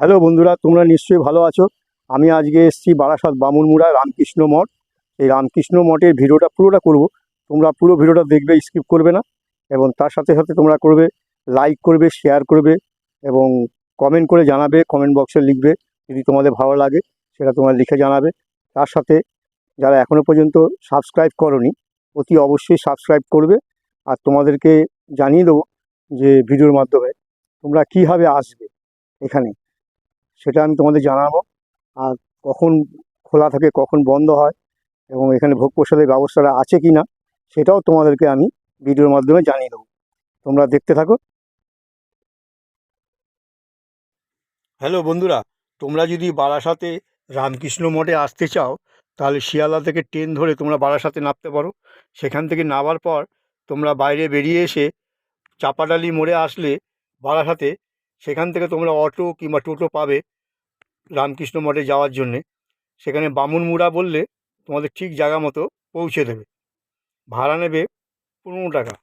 Hello বন্ধুরা, তোমরা নিশ্চয়ই ভালো আছো। আমি আজকে এসেছি বারাসাত বামুনমুড়া রামকৃষ্ণ মঠ। এই রামকৃষ্ণ মঠের ভিডিওটা পুরোটা করব। তোমরা পুরো ভিডিওটা দেখবে, স্কিপ করবে না। এবং তার সাথে সাথে তোমরা করবে, লাইক করবে, শেয়ার করবে এবং কমেন্ট করে জানাবে, কমেন্ট বক্সে লিখবে যদি তোমাদের ভালো লাগে, সেটা তোমরা লিখে জানাবে। তার সাথে যারা এখনও পর্যন্ত সাবস্ক্রাইব করনি, অতি অবশ্যই সাবস্ক্রাইব করবে। আর তোমাদেরকে জানিয়ে দেবো যে ভিডিওর মাধ্যমে তোমরা কীভাবে আসবে এখানে। সেটা আমি তোমাদের জানাব। আর কখন খোলা থাকে, কখন বন্ধ হয় এবং এখানে ভোগ প্রসাদের ব্যবস্থাটা আছে কি না সেটাও তোমাদেরকে আমি ভিডিওর মাধ্যমে জানিয়ে দেবো। তোমরা দেখতে থাকো। হ্যালো বন্ধুরা, তোমরা যদি বারাসাতে রামকৃষ্ণ মঠে আসতে চাও, তাহলে শিয়ালদা থেকে ট্রেন ধরে তোমরা বারাসাতে নামতে পারো। সেখান থেকে নামার পর তোমরা বাইরে বেরিয়ে এসে চাপাডালি মোড়ে আসলে বারাসাতে সেখান থেকে তোমরা অটো কিংবা টোটো পাবে রামকৃষ্ণ মঠে যাওয়ার জন্যে। সেখানে বামুনমুড়া বললে তোমাদের ঠিক জায়গা মতো পৌঁছে দেবে। ভাড়া নেবে পনেরো টাকা।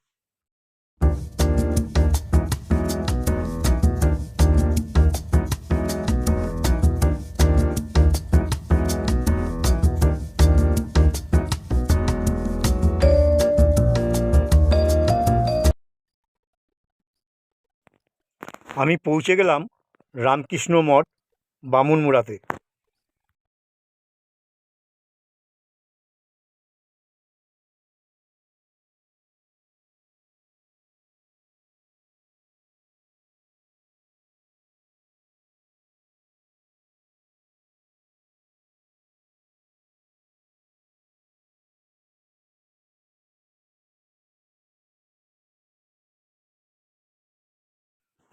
আমি পৌঁছে গেলাম রামকৃষ্ণ মঠ বামুনমুড়াতে।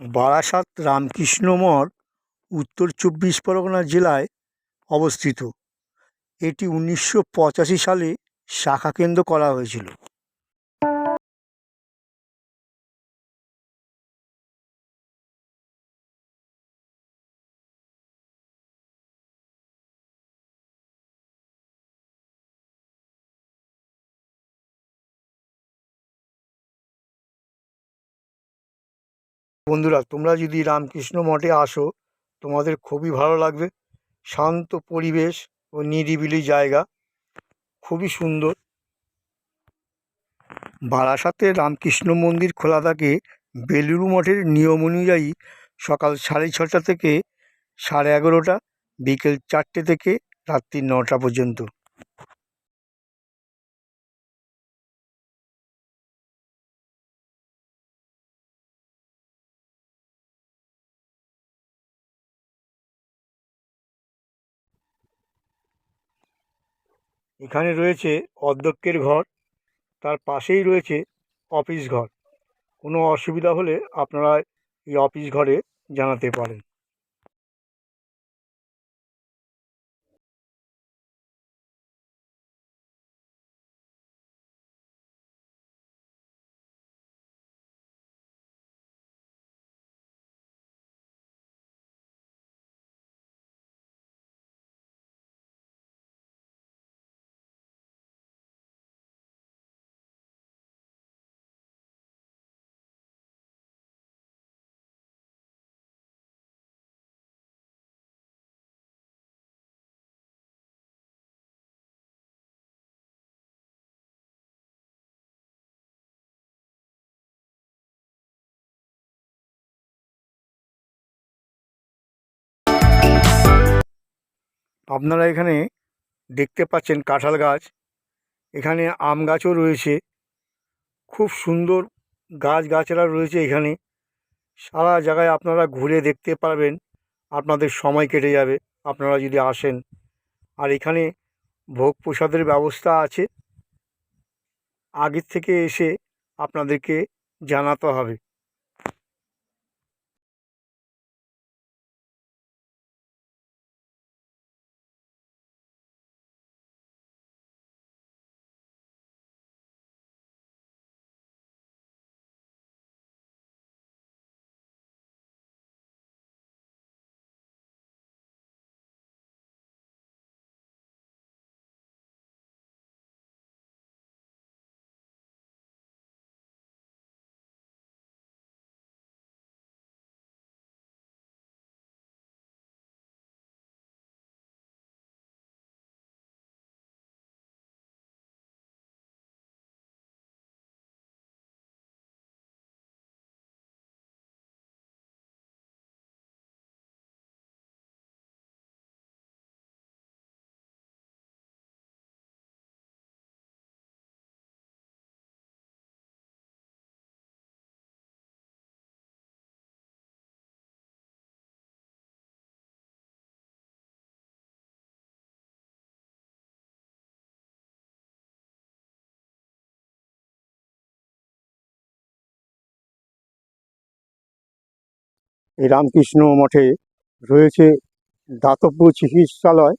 বারাসাত রামকৃষ্ণ মঠ উত্তর চব্বিশ পরগনা জেলায় অবস্থিত। এটি উনিশশো পঁচাশি সালে শাখা কেন্দ্র করা হয়েছিল। বন্ধুরা, তোমরা যদি রামকৃষ্ণ মঠে আসো, তোমাদের খুবই ভালো লাগবে। শান্ত পরিবেশ ও নিরিবিলি জায়গা, খুবই সুন্দর। বারাসাতে রামকৃষ্ণ মন্দির খোলা থাকে বেলুরু মঠের নিয়ম অনুযায়ী সকাল সাড়ে ছটা থেকে সাড়ে এগারোটা, বিকেল চারটে থেকে রাত্রি নটা পর্যন্ত। এখানে রয়েছে অধ্যক্ষের ঘর, তার পাশেই রয়েছে অফিস ঘর। কোনো অসুবিধা হলে আপনারা এই অফিস ঘরে জানাতে পারেন। আপনারা এখানে দেখতে পাচ্ছেন কাঁঠাল গাছ। এখানে আম গাছও রয়েছে। খুব সুন্দর গাছ গাছড়া রয়েছে এখানে। সারা জায়গায় আপনারা ঘুরে দেখতে পারবেন। আপনাদের সময় কেটে যাবে। আপনারা যদি আসেন। আর এখানে ভোগ প্রসাদের ব্যবস্থা আছে। আগের থেকে এসে আপনাদেরকে জানাতে হবে। এই রামকৃষ্ণ মঠে রয়েছে দাতব্য চিকিৎসালয়,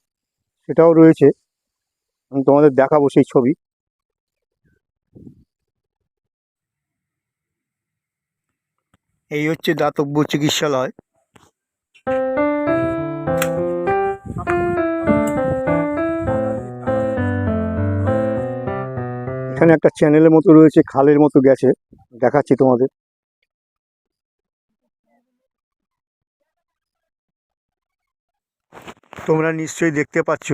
সেটাও রয়েছে। আমি তোমাদের দেখাবো সেই ছবি। এই হচ্ছে দাতব্য চিকিৎসালয়। এখানে একটা চ্যানেলের মতো রয়েছে, খালের মতো গেছে, দেখাচ্ছি তোমাদের। তোমরা নিশ্চয়ই দেখতে পাচ্ছ।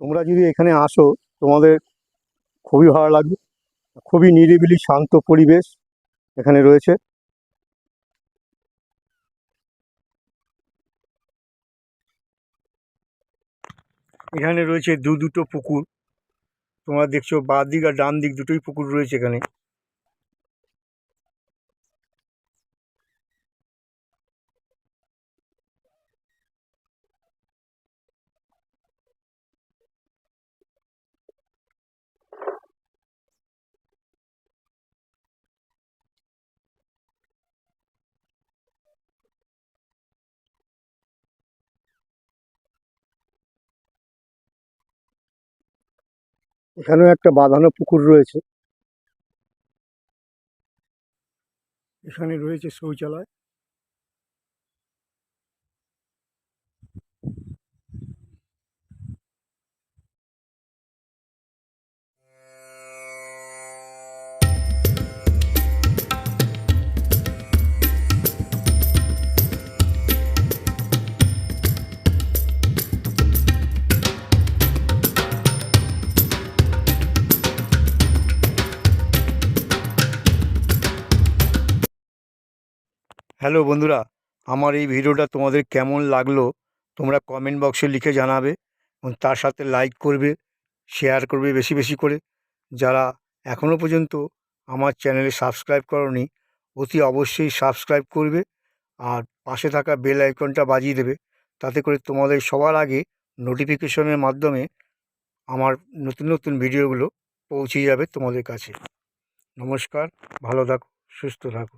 তোমরা যদি এখানে আসো, তোমাদের খুবই ভালো লাগবে। খুবই নিরিবিলি, শান্ত পরিবেশ এখানে রয়েছে। এখানে রয়েছে দু দুটো পুকুর। তোমরা দেখছ বাঁ দিক আর ডান দিক দুটোই পুকুর রয়েছে এখানে। এখানেও একটা বাঁধানো পুকুর রয়েছে। এখানে রয়েছে শৌচালয়। হ্যালো বন্ধুরা, আমার এই ভিডিওটা তোমাদের কেমন লাগল তোমরা কমেন্ট বক্সে লিখে জানাবে এবং তার সাথে লাইক করবে শেয়ার করবে বেশি বেশি করে। যারা এখনও পর্যন্ত আমার চ্যানেলে সাবস্ক্রাইব করনি, অতি অবশ্যই সাবস্ক্রাইব করবে আর পাশে থাকা বেল আইকনটা বাজিয়ে দেবে। তাতে করে তোমাদের সবার আগে নোটিফিকেশনের মাধ্যমে আমার নতুন নতুন ভিডিওগুলো পৌঁছে যাবে তোমাদের কাছে। নমস্কার, ভালো থাকো, সুস্থ থাকো।